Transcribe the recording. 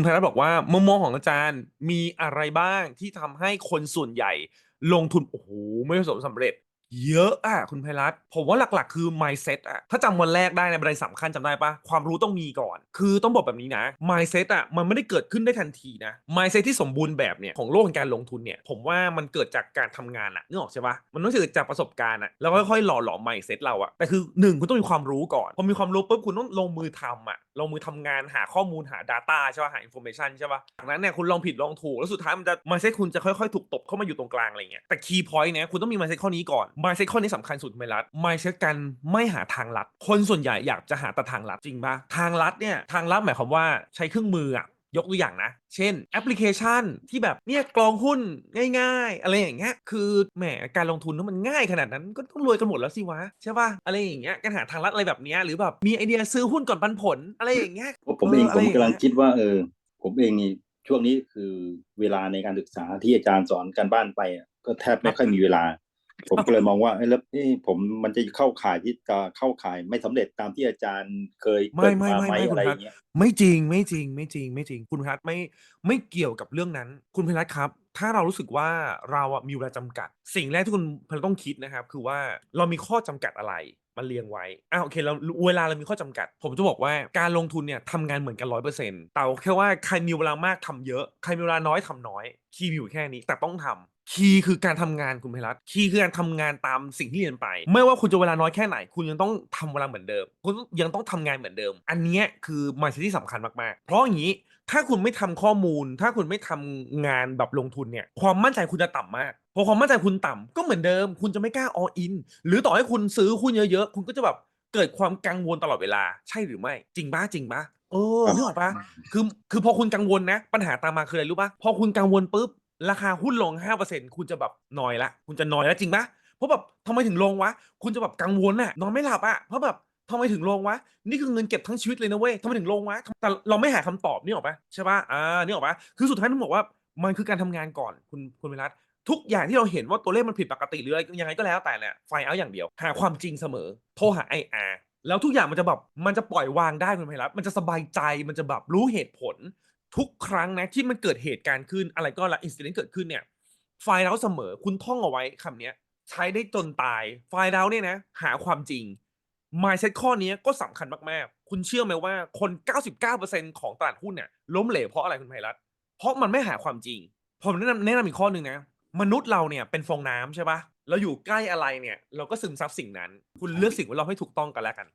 คุณไพรัตน์บอกว่ามุมมองของอาจารย์มีอะไรบ้างที่ทำให้คนส่วนใหญ่ ลงทุนโอ้โหไม่ประสบความสำเร็จ เยอะอะคุณไพรัตผมว่าหลักๆ คือ mindset อะถ้าจำวันแรกได้ในบันไดสำคัญจำได้ปะความรู้ต้องมีก่อน คือต้องบอกแบบนี้นะ mindset อะมันไม่ได้เกิดขึ้นได้ทันทีนะ mindset ที่สมบูรณ์แบบเนี่ยของโลกแห่งการลงทุนเนี่ย ผมว่ามันเกิดจากการทำงานอะนึกออกใช่ปะมันต้องเกิดจากประสบการณ์อะแล้วค่อยๆหล่อหลอม mindset เราอะแต่คือหนึ่งคุณต้องมีความรู้ก่อนพอมีความรู้ปุ๊บคุณต้องลงมือทำอะ ลงมือทำงานหาข้อมูลหา data ใช่ป่ะหา information ใช่ป่ะจากนั้นเนี่ยคุณลองผิดลองถูก แล้วสุดท้ายมันจะมายไซค์คุณจะค่อยๆ ถูกตบเข้ามาอยู่ตรงกลางอะไรเงี้ยแต่คีย์พอยต์เนี่ยคุณต้องมีมายไซค์ข้อนี้ก่อนมายไซค์ข้อนี้สำคัญสุดไม่รัฐมายไซค์การไม่หาทางลัด คนส่วนใหญ่อยากจะหาแต่ทางลัดจริงป่ะทางลัดเนี่ยทางลัดหมายความว่าใช้เครื่องมืออะ ยกตัวอย่างนะ เช่นแอปพลิเคชันที่แบบเนี่ยกรองหุ้นง่าย ๆ อะไรอย่างเงี้ย คือแหมการลงทุนนั้นมันง่ายขนาดนั้นก็ต้องรวยกันหมดแล้วสิวะใช่ป่ะอะไรอย่างเงี้ยการหาทางลัดอะไรแบบเนี้ยหรือแบบมีไอเดียซื้อหุ้นก่อนปันผลอะไรอย่างเงี้ยเพราะผมเองเออผมอะไรอย่างเงี้ยกำลังคิดว่าเออผมเองนี่ช่วงนี้คือเวลาในการศึกษาที่อาจารย์สอนการบ้านไปอะก็แทบไม่ค่อยมีเวลา ผมก็เลยมองว่าเอ้ยแล้วนี่ผมมันจะเข้าข่ายที่จะเข้าข่ายไม่สำเร็จตามที่อาจารย์เคยไม่เกิดไม่มาไม่ไหมไม่คุอะณไรอพัฒย่างเงี้ยไม่จริงไม่จริงไม่จริงไม่จริง คุณพิรัตน์ไม่ไม่เกี่ยวกับเรื่องนั้น คุณพิรัตน์ครับ ถ้าเรารู้สึกว่าเราอะมีเวลาจำกัด สิ่งแรกที่คุณพิรัตน์ต้องคิดนะครับ คือว่าเรามีข้อจำกัดอะไรมาเรียงไว้อ่าโอเคเราเวลาเรามีข้อจำกัด ผมจะบอกว่าการลงทุนเนี่ยทำงานเหมือนกันร้อยเปอร์เซ็นต์แต่แค่ว่าใครมีเวลามากทำเยอะใครมีเวลาน้อยทำน้อยคีย์อยู่แค่นี้แต่ต้องทำคีย์คือการทำงานคุณพิรัตคีย์คือการทำงานตามสิ่งที่เรียนไป ไม่ว่าคุณจะเวลาน้อยแค่ไหน คุณยังต้องทำเวลาเหมือนเดิม คุณยังต้องทำงานเหมือนเดิม อันนี้คือ mindset ที่สำคัญมากๆ เพราะอย่างนี้ ถ้าคุณไม่ทำข้อมูล ถ้าคุณไม่ทำงานแบบลงทุนเนี่ย ความมั่นใจคุณจะต่ำมากพอความมั่นใจคุณต่ำก็เหมือนเดิม คุณจะไม่กล้า all in หรือต่อให้คุณซื้อหุ้นเยอะๆ คุณก็จะแบบเกิดความกังวลตลอดเวลา ใช่หรือไม่ จริงปะจริงปะเออครับนึกออกปะคือคือพอคุณกังวลนะ ปัญหาตามมาคืออะไรรู้ปะพอคุณกังวลปุ๊บราคาหุ้นลง 5%คุณจะแบบนอยละ คุณจะนอยแล้วจริงปะเพราะแบบทำไมถึงลงวะ คุณจะแบบกังวลอะนอนไม่หลับอะเพราะแบบ ทำไมถึงลงวะ นี่คือเงินเก็บทั้งชีวิตเลยนะเว้ยทำไมถึงลงวะแต่เราไม่หาคำตอบนี่ออกปะใช่ปะอ่านี่ออกปะคือสุดท้ายต้องบอกว่ามันคือการทำงานก่อนคุณคุณวิรัตทุกอย่างที่เราเห็นว่าตัวเลขมันผิดปกติหรืออะไรยังไงก็แล้วแต่เนี่ยไฟเอาอย่างเดียว หาความจริงเสมอ โทรหาไออาร์แล้วทุกอย่างมันจะแบบมันจะปล่อยวางได้คุณไพรัตมันจะสบายใจมันจะแบบรู้เหตุผล ทุกครั้งนะที่มันเกิดเหตุการณ์ขึ้นอะไรก็แล้วอินซิเดนต์เกิดขึ้นเนี่ยไฟเราเสมอคุณท่องเอาไว้คำเนี้ย ใช้ได้จนตายไฟเราเนี่ยนะ หาความจริง มายเซตข้อนี้ก็สำคัญมากๆ คุณเชื่อไหมว่าคน 99%ของตลาดหุ้นเนี่ยล้มเหลวเพราะอะไรคุณไพรัตเพราะมันไม่หาความจริง ผมแนะนำแนะนำอีกข้อหนึ่งนะ มนุษย์เราเนี่ยเป็นฟองน้ำใช่ปะเราอยู่ใกล้อะไรเนี่ย เราก็ซึมซับสิ่งนั้น คุณเลือกสิ่งแวดล้อมให้ถูกต้องกันแล้วกัน